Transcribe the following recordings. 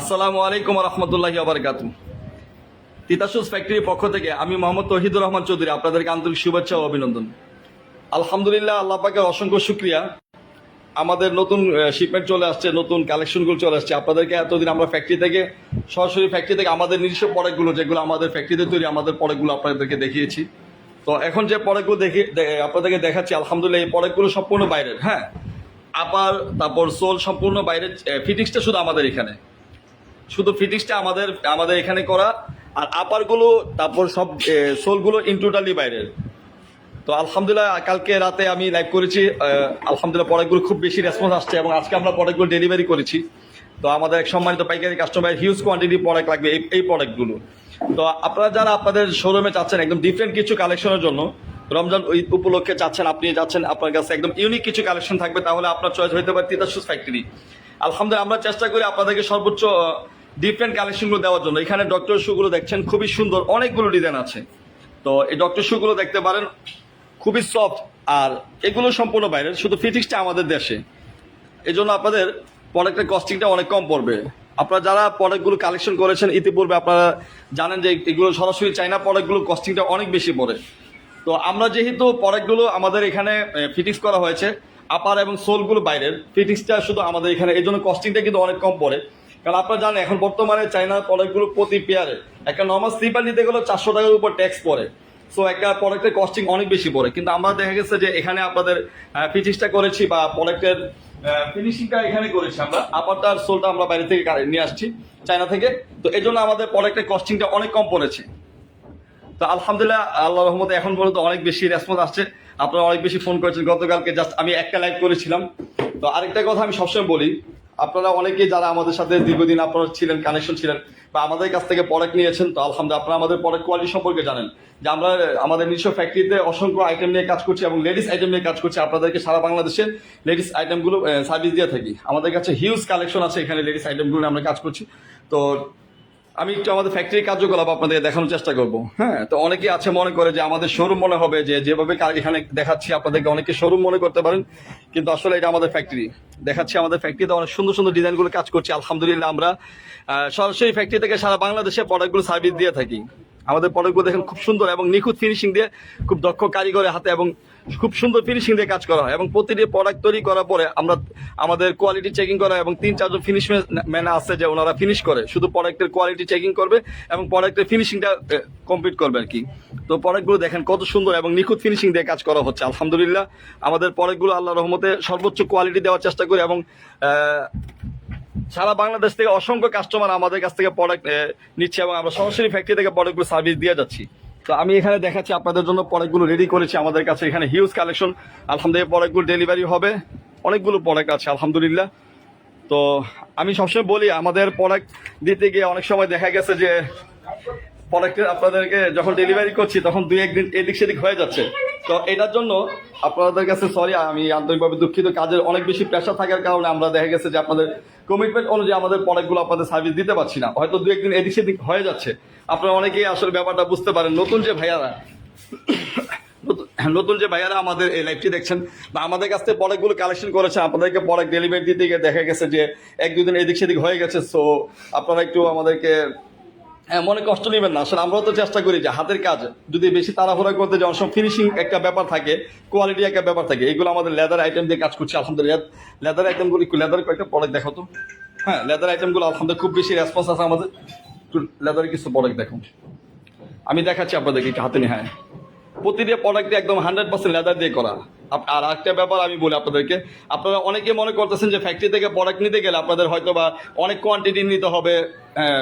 আসসালামু আলাইকুম রহমতুল্লাহি আবরকাত তিতাসুস ফ্যাক্টরির পক্ষ থেকে আমি মোহাম্মদ তহিদুর রহমান চৌধুরী আপনাদেরকে আন্তরিক শুভেচ্ছা ও অভিনন্দন। আলহামদুলিল্লাহ, আল্লাহ পাকের অসংখ্য শুক্রিয়া। আমাদের নতুন শিপমেন্ট চলে আসছে, নতুন কালেকশনগুলো চলে আসছে। আপনাদেরকে এতদিন আমরা ফ্যাক্টরি থেকে, সরাসরি ফ্যাক্টরি থেকে আমাদের নিজস্ব প্রোডাক্টগুলো যেগুলো আমাদের ফ্যাক্টরিতে তৈরি, আমাদের প্রোডাক্টগুলো আপনাদেরকে দেখিয়েছি। তো এখন যে প্রোডাক্টগুলো দেখি আপনাদেরকে দেখাচ্ছি, আলহামদুলিল্লাহ এই প্রোডাক্টগুলো সম্পূর্ণ বাইরের হ্যাঁ? আপার, তারপর সোল সম্পূর্ণ বাইরের ফিটিংসটা শুধু আমাদের এখানে। শুধু ফিটিংসটা আমাদের আমাদের এখানে করা, আর আপারগুলো তারপর সব সোলগুলো ইন টোটালি বাইরের। তো আলহামদুলিল্লাহ, কালকে রাতে আমি লাইভ করেছি আলহামদুলিল্লাহ প্রোডাক্টগুলো খুব বেশি রেসপন্স আসছে এবং আজকে আমরা প্রোডাক্টগুলো ডেলিভারি করেছি। তো আমাদের এক সম্মানিত পাইকারি কাস্টমার হিউজ কোয়ান্টিটি প্রোডাক্ট লাগবে এই এই প্রোডাক্টগুলো তো আপনারা যারা আপনাদের শোরুমে চাচ্ছেন একদম ডিফারেন্ট কিছু কালেকশনের জন্য, রমজান ঈদ উপলক্ষে চাচ্ছেন আপনি যাচ্ছেন, আপনার কাছে একদম ইউনিক কিছু কালেকশন থাকবে, তাহলে আপনার চয়েস হইতে পারে তিতাসুস ফ্যাক্টরি আলহামদুলিল্লাহ, আমরা চেষ্টা করি আপনাদেরকে সর্বোচ্চ ডিফারেন্ট কালেকশনগুলো দেওয়ার জন্য। এখানে ডক্টর শুগুলো দেখছেন, খুবই সুন্দর, অনেকগুলো ডিজাইন আছে। তো এই ডক্টর শুগুলো দেখতে পারেন, খুবই সফট আর এগুলো সম্পূর্ণ বাইরের, শুধু ফিটিক্সটা আমাদের দেশে। এই জন্য আপনাদের প্রোডাক্টের কস্টিংটা অনেক কম পড়বে। আপনারা যারা প্রোডাক্টগুলো কালেকশন করেছেন, ইতিপূর্বে আপনারা জানেন যে এগুলো সরাসরি চাইনা প্রোডাক্টগুলো কস্টিংটা অনেক বেশি পড়ে। তো আমরা যেহেতু প্রোডাক্টগুলো আমাদের এখানে ফিটিংস করা হয়েছে আপার এবং সোলগুলো বাইরের ফিটিংসটা শুধু আমাদের এখানে এই জন্য কস্টিংটা কিন্তু অনেক কম পড়ে। কারণ আপনারা জানেন, এখন বর্তমানে চাইনার প্রোডাক্টগুলো প্রতি পেয়ারে একটা নর্মাল স্লিপার নিতে গেলে চারশো টাকার উপর ট্যাক্স পড়ে। সো একটা প্রোডাক্টের কস্টিং অনেক বেশি পড়ে। কিন্তু আমরা দেখা গেছে যে এখানে আপনাদের ফিটিংসটা করেছি বা প্রোডাক্টের ফিনিশিংটা এখানে করেছি আমরা। আপারটা আর সোলটা আমরা বাইরে থেকে নিয়ে আসছি চায়না থেকে। তো এই জন্য আমাদের প্রোডাক্টের কস্টিংটা অনেক কম পড়েছে। তো আলহামদুলিল্লাহ, আল্লাহ রহমতে এখন পর্যন্ত অনেক বেশি রেসপন্স আসছে। আপনারা অনেক বেশি ফোন করেছেন। গতকালকে জাস্ট আমি একটা লাইভ করেছিলাম। তো আরেকটা কথা আমি সবসময় বলি আপনারা অনেকে যারা আমাদের সাথে দীর্ঘদিন আপনারা ছিলেন কানেকশন ছিলেন বা আমাদের কাছ থেকে প্রোডাক্ট নিয়েছেন, তো আলহামদুলিল্লাহ আপনারা আমাদের প্রোডাক্ট কোয়ালিটি সম্পর্কে জানেন। যে আমরা, আমাদের নিজস্ব ফ্যাক্টরিতে অসংখ্য আইটেম নিয়ে কাজ করছি এবং লেডিস আইটেম নিয়ে কাজ করছি। আপনাদেরকে সারা বাংলাদেশে লেডিস আইটেমগুলো সার্ভিস দিয়ে থাকি। আমাদের কাছে হিউজ কালেকশন আছে, এখানে লেডিস আইটেমগুলো আমরা কাজ করছি। তো আমি একটু আমাদের ফ্যাক্টরি কার্যকলাপ আপনাদের দেখানোর চেষ্টা করব। হ্যাঁ তো অনেকে আছে মনে করে যে আমাদের শোরুম মনে হবে যে যেভাবে এখানে দেখাচ্ছি, আপনাদেরকে অনেকে শোরুম মনে করতে পারেন, কিন্তু আসলে এটা আমাদের ফ্যাক্টরি দেখাচ্ছি আমাদের ফ্যাক্টরিতে অনেক সুন্দর সুন্দর ডিজাইনগুলো কাজ করছি, আলহামদুলিল্লাহ আমরা সরাসরি ফ্যাক্টরি থেকে সারা বাংলাদেশে প্রোডাক্টগুলো সার্ভিস দিয়ে থাকি। আমাদের প্রোডাক্টগুলো দেখেন খুব সুন্দর এবং নিখুঁত ফিনিশিং দিয়ে খুব দক্ষ কারিগরের হাতে এবং খুব সুন্দর ফিনিশিং দিয়ে কাজ করা হয় এবং প্রতিটি প্রোডাক্ট তৈরি করার পরে আমরা, আমাদের কোয়ালিটি চেকিং করা এবং তিন, চারজন ফিনিশ ম্যান আছে যে ওনারা ফিনিশ করে। শুধু প্রোডাক্টের কোয়ালিটি চেকিং করবে এবং প্রোডাক্টের ফিনিশিংটা কমপ্লিট করবে আর কি। তো প্রোডাক্টগুলো দেখেন কত সুন্দর এবং নিখুঁত ফিনিশিং দিয়ে কাজ করা হচ্ছে, আলহামদুলিল্লাহ। আমাদের প্রোডাক্টগুলো আল্লাহ রহমতে সর্বোচ্চ কোয়ালিটি দেওয়ার চেষ্টা করি এবং সারা বাংলাদেশ থেকে অসংখ্য কাস্টমার আমাদের কাছ থেকে প্রোডাক্ট নিচ্ছে এবং আমরা সরাসরি ফ্যাক্টরি থেকে প্রোডাক্টগুলো সার্ভিস দিয়ে যাচ্ছি। তো আমি এখানে দেখাচ্ছি আপনাদের জন্য প্রোডাক্টগুলো রেডি করেছি আমাদের কাছে। এখানে হিউজ কালেকশন আলহামদুলিল্লাহ প্রোডাক্টগুলো ডেলিভারি হবে। অনেকগুলো প্রোডাক্ট আছে, আলহামদুলিল্লাহ। তো আমি সবসময় বলি, আমাদের প্রোডাক্ট দিতে গিয়ে অনেক সময় দেখা গেছে যে প্রোডাক্টের আপনাদেরকে যখন ডেলিভারি করছি, তখন দুই একদিন এদিক সেদিক হয়ে যাচ্ছে। তো এটার জন্য আপনাদের কাছে সরি আমি আন্তরিকভাবে দুঃখিত। কাজের অনেক বেশি প্রেশার থাকার কারণে আমরা দেখা গেছে যে আপনাদের কমিটমেন্ট অনুযায়ী আমাদের প্রোডাক্টগুলো আপনাদের সার্ভিস দিতে পারছি না। হয়তো দু একদিন এদিক সেদিক হয়ে যাচ্ছে। আপনারা অনেকেই আসলে ব্যাপারটা বুঝতে পারেন। নতুন যে ভাইয়ারা, নতুন- যে ভাইয়ারা আমাদের এই লাইভটি দেখছেন বা আমাদের কাছ থেকে প্রোডাক্টগুলো কালেকশন করেছে, আপনাদেরকে প্রোডাক্ট ডেলিভারি দিতে গিয়ে দেখা গেছে যে এক দুদিন এদিক সেদিক হয়ে গেছে। সো আপনারা একটু আমাদেরকে হ্যাঁ মনে কষ্ট নেবেন না। আসলে আমরাও তো চেষ্টা করি যে হাতের কাজ। যদি বেশি তাড়াহুড়া করতে যাওয়ার সময় ফিনিশিং একটা ব্যাপার থাকে কোয়ালিটি একটা ব্যাপার থাকে, এগুলো আমাদের লেদার আইটেম দিয়ে কাজ করছি, আলহামদুলিল্লাহ। লেদার আইটেমগুলো একটু লেদার কয়েকটা প্রোডাক্ট দেখো তো। হ্যাঁ লেদার আইটেমগুলো আলহামদুলিল্লাহ খুব বেশি রেসপন্স আছে আমাদের। একটু লেদারের কিছু প্রোডাক্ট দেখুন আমি দেখাচ্ছি আপনাদেরকে একটু হাতে নিয়ে হ্যাঁ। প্রতিটি প্রোডাক্টে একদম হান্ড্রেড পার্সেন্ট লেদার দিয়ে করা। আর একটা ব্যাপার আমি বলি আপনাদেরকে, আপনারা অনেকে মনে করতেছেন যে ফ্যাক্টরি থেকে প্রোডাক্ট নিতে গেলে আপনাদের হয়তো বা অনেক কোয়ান্টিটি নিতে হবে হ্যাঁ,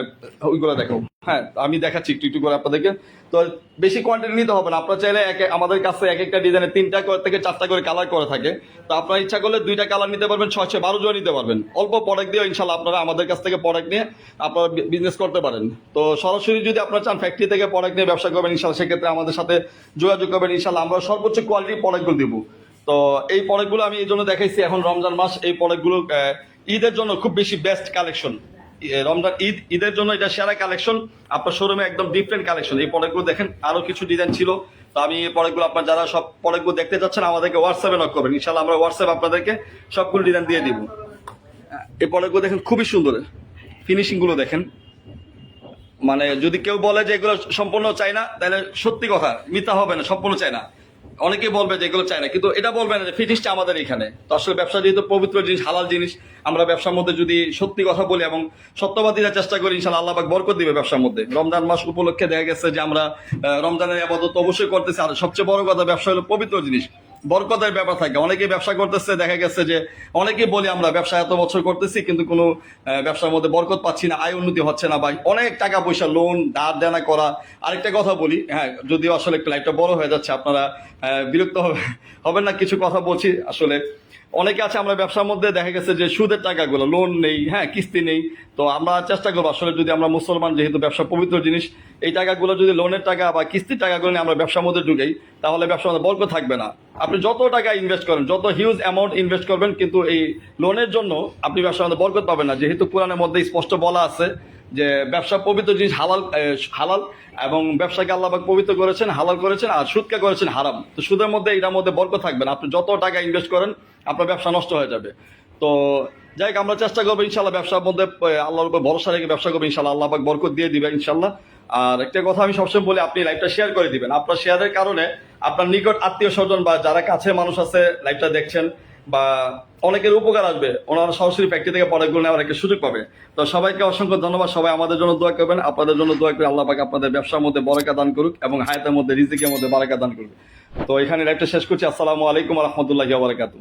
ওইগুলো দেখো। হ্যাঁ আমি দেখাচ্ছি একটু একটু করে আপনাদেরকে। তো বেশি কোয়ান্টিটি নিতে হবে না। আপনার চাইলে আমাদের কাছে এক একটা ডিজাইনে তিনটা থেকে চারটা করে কালার করে থাকে। তো আপনার ইচ্ছা করলে দুইটা কালার নিতে পারবেন ছয় ছয় বারো জোড়া নিতে পারবেন। অল্প প্রোডাক্ট দিয়ে ইনশাল্লাহ আপনারা আমাদের কাছ থেকে প্রোডাক্ট নিয়ে আপনারা বিজনেস করতে পারেন। তো সরাসরি যদি আপনারা চান ফ্যাক্টরি থেকে প্রোডাক্ট নিয়ে ব্যবসা করবেন ইনশাল্লাহ সেক্ষেত্রে আমাদের সাথে যোগাযোগ করবেন। ইনশাল্লাহ আমরা সর্বোচ্চ কোয়ালিটির প্রোডাক্টগুলো দিব। তো এই প্রোডাক্টগুলো আমি এই জন্য দেখাইছি এখন রমজান মাস এই প্রোডাক্টগুলো ঈদের জন্য খুব বেশি বেস্ট কালেকশন রমজান, ঈদ, ঈদের জন্য এটা সেরা কালেকশন আপনার শোরুমে একদম ডিফারেন্ট কালেকশন এই প্রোডাক্টগুলো দেখেন, আরও কিছু ডিজাইন ছিল। তো আমি এই প্রোডাক্টগুলো আপনার যারা সব প্রোডাক্টগুলো দেখতে চাচ্ছেন, আমাদেরকে হোয়াটসঅ্যাপে নক করবেন। ইনশাল্লাহ আমরা হোয়াটসঅ্যাপ আপনাদেরকে সবগুলো ডিজাইন দিয়ে দিব। এই প্রোডাক্টগুলো দেখেন, খুবই সুন্দর। ফিনিশিংগুলো দেখেন। মানে যদি কেউ বলে যে এগুলো সম্পূর্ণ চাই না, তাহলে সত্যি কথা, মিথ্যা হবে না, সম্পূর্ণ চাই না। অনেকেই বলবে যে এগুলো চাই না, কিন্তু এটা বলবে না যে ফিটিসটা আমাদের এখানে। তো আসলে ব্যবসা যেহেতু পবিত্র জিনিস, হালাল জিনিস, আমরা ব্যবসার মধ্যে যদি সত্যি কথা বলি এবং সত্যবাদীরা চেষ্টা করি ইনশাল্লাহ আল্লাহবাক বরকত দিবে ব্যবসার মধ্যে। রমজান মাস উপলক্ষে দেখা গেছে যে আমরা রমজানের আবাদত অবশ্যই করতেছি, আর সবচেয়ে বড় কথা ব্যবসা হলো পবিত্র জিনিস। বরকতের ব্যাপার থাকে। অনেকে ব্যবসা করতেছে, দেখা গেছে যে অনেকে বলি আমরা, ব্যবসা এত বছর করতেছি, কিন্তু কোনো ব্যবসার মধ্যে বরকত পাচ্ছি না, আয় উন্নতি হচ্ছে না বা অনেক টাকা পয়সা লোন ধার দেনা করা। আরেকটা কথা বলি হ্যাঁ যদিও আসলে লাইফটা বড় হয়ে যাচ্ছে, আপনারা বিরক্ত হবে হবেন না, কিছু কথা বলছি। আসলে অনেকে আছে, আমরা ব্যবসার মধ্যে দেখা গেছে যে সুদের টাকাগুলো লোন নেই হ্যাঁ কিস্তি নেই। তো আমরা চেষ্টা করব আসলে যদি আমরা মুসলমান যেহেতু ব্যবসা পবিত্র জিনিস, এই টাকাগুলো যদি লোনের টাকা বা কিস্তির টাকাগুলো নিয়ে আমরা ব্যবসার মধ্যে ঢুকাই, তাহলে ব্যবসার মধ্যে বর্গ থাকবে না। আপনি যত টাকা ইনভেস্ট করেন, যত হিউজ অ্যামাউন্ট ইনভেস্ট করবেন, কিন্তু এই লোনের জন্য আপনি ব্যবসার মধ্যে বরকত পাবেন না। যেহেতু কোরআনের মধ্যে স্পষ্ট বলা আছে যে ব্যবসা পবিত্র জিনিস হালাল হালাল এবং ব্যবসাকে আল্লাহবাক পবিত্র করেছেন, হালাল করেছেন আর সুদকে করেছেন হারাম। তো সুদের মধ্যে এটার মধ্যে বরকত থাকবেন আপনি যত টাকা ইনভেস্ট করেন, আপনার ব্যবসা নষ্ট হয়ে যাবে। তো যাই হোক, আমরা চেষ্টা করব ইনশাল্লাহ ব্যবসার মধ্যে আল্লাহর উপর ভরসা রেখে ব্যবসা করব ইনশাল্লাহ আল্লাহ বরকত দিয়ে দিবে ইনশাল্লাহ আর একটা কথা আমি সবসময় বলি, আপনি লাইভটা শেয়ার করে দিবেন। আপনার শেয়ারের কারণে আপনার নিকট আত্মীয় স্বজন বা যারা কাছে মানুষ আছে লাইভটা দেখছেন বা অনেকের উপকার আসবে। ওনারা সরাসরি ফ্যাক্টরি থেকে প্রোডাক্টগুলো নেওয়ার একটা সুযোগ পাবে। তো সবাইকে অসংখ্য ধন্যবাদ। সবাই আমাদের জন্য দোয়া করবেন। আপনাদের জন্য দোয়া করে আল্লাহ আপনাদের ব্যবসার মধ্যে বরাকা দান করুক এবং হায়াতের মধ্যে রিজিকের মধ্যে বারাকা দান করুক। তো এখানে লাইভটা শেষ করছি। আসসালামু আলাইকুম রহমতুল্লাহ বারাকাতু